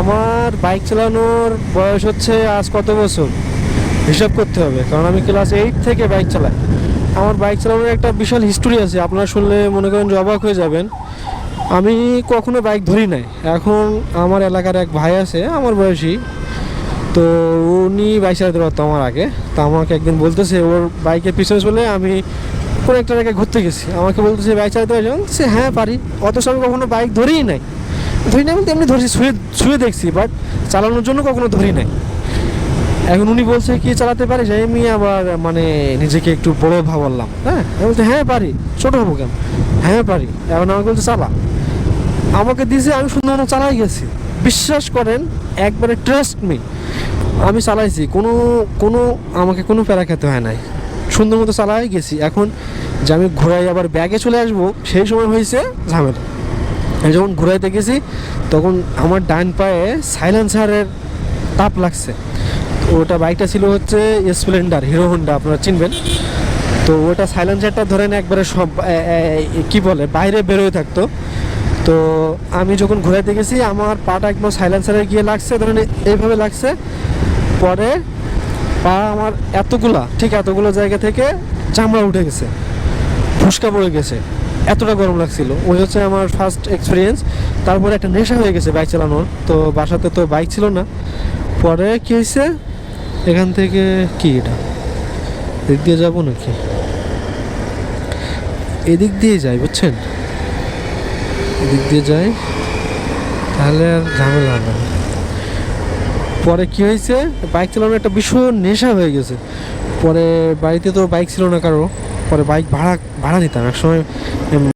আমার বাইক চালানোর বয়স হচ্ছে আজ কত বছর? হিসাব করতে হবে, কারণ আমি ক্লাস এইট থেকে বাইক চালাই। আমার বাইক চালানোর একটা বিশাল হিস্টোরি আছে, আপনারা শুনলে মনে করেন অবাক হয়ে যাবেন। আমি কখনো বাইক ধরি নাই। এখন আমার এলাকার এক ভাই আছে, আমার বয়সী। তো উনি বাইক চালাতে পারতো আমার আগে। তো আমাকে একদিন বলতেছে, ওর বাইকের পিছনে চলে আমি কোনো একটা জায়গায় ঘুরতে গেছি। আমাকে বলতেছে, বাইক চালাতে পারি সে হ্যাঁ পারি। অথচ আমি কখনো বাইক ধরেই নাই। ধরি না বলতে এমনি ধরছি, শুয়ে শুয়ে দেখছি বাট চালানোর জন্য কখনো ধরি নাই। এখন উনি বলছে কি চালাতে পারি যে আমি আবার মানে নিজেকে একটু বড় ভাবলাম হ্যাঁ? আমি বলছি হ্যাঁ পারি। ছোট হব কেন? হ্যাঁ পারি। এখন আমাকে বলছে, চালা। আমাকে দিয়েছে আমি সুন্দর চালাই গেছি। বিশ্বাস করেন, একবারে ট্রাস্ট মি আমি চালাইছি। কোনো কোনো, আমাকে কোনো প্যারা খেতে হয় নাই। সুন্দর মতো চালাই গেছি। এখন যে আমি ঘোরাই আবার ব্যাগে চলে আসব, সেই সময় হয়েছে ঝামেলা। আমি যখন ঘুরাইতে গেছি, তখন আমার ডান পায়ে সাইলেন্সারের তাপ লাগছে। ওটা বাইকটা ছিল হচ্ছে স্প্লেন্ডার, হিরো হোন্ডা, আপনারা চিনবেন। তো ওটা সাইলেন্সারটা ধরেন একবারে সব কি বলে, বাইরে বেরোয় থাকতো। তো আমি যখন ঘুরাইতে গেছি, আমার পাটা একদম সাইলেন্সারে গিয়ে লাগছে, ধরেন এইভাবে লাগছে। পরে পা আমার এতগুলা, ঠিক এতগুলো জায়গা থেকে চামড়া উঠে গেছে, ফুসকা পড়ে গেছে। এতটা গরম লাগছিল। ওই হচ্ছে আমার ফার্স্ট এক্সপিরিয়েন্স তারপরে একটা নেশা হয়ে গেছে বাইক চালানোর। তো বাসাতে তো বাইক ছিল না। পরে কি হয়েছে? এখান থেকে কি এটা? এদিক দিয়ে যাব নাকি? এদিক দিয়ে যাই, বুঝছেন? এদিক দিয়ে যাই, তাহলে আর ঝামেলা হবে না। পরে কি হয়েছে? বাইক চালানোর একটা ভীষণ নেশা হয়ে গেছে। পরে বাড়িতে তো বাইক ছিল না কারও। পরে বাইক ভাড়া ভাড়া নিতাম এক সময়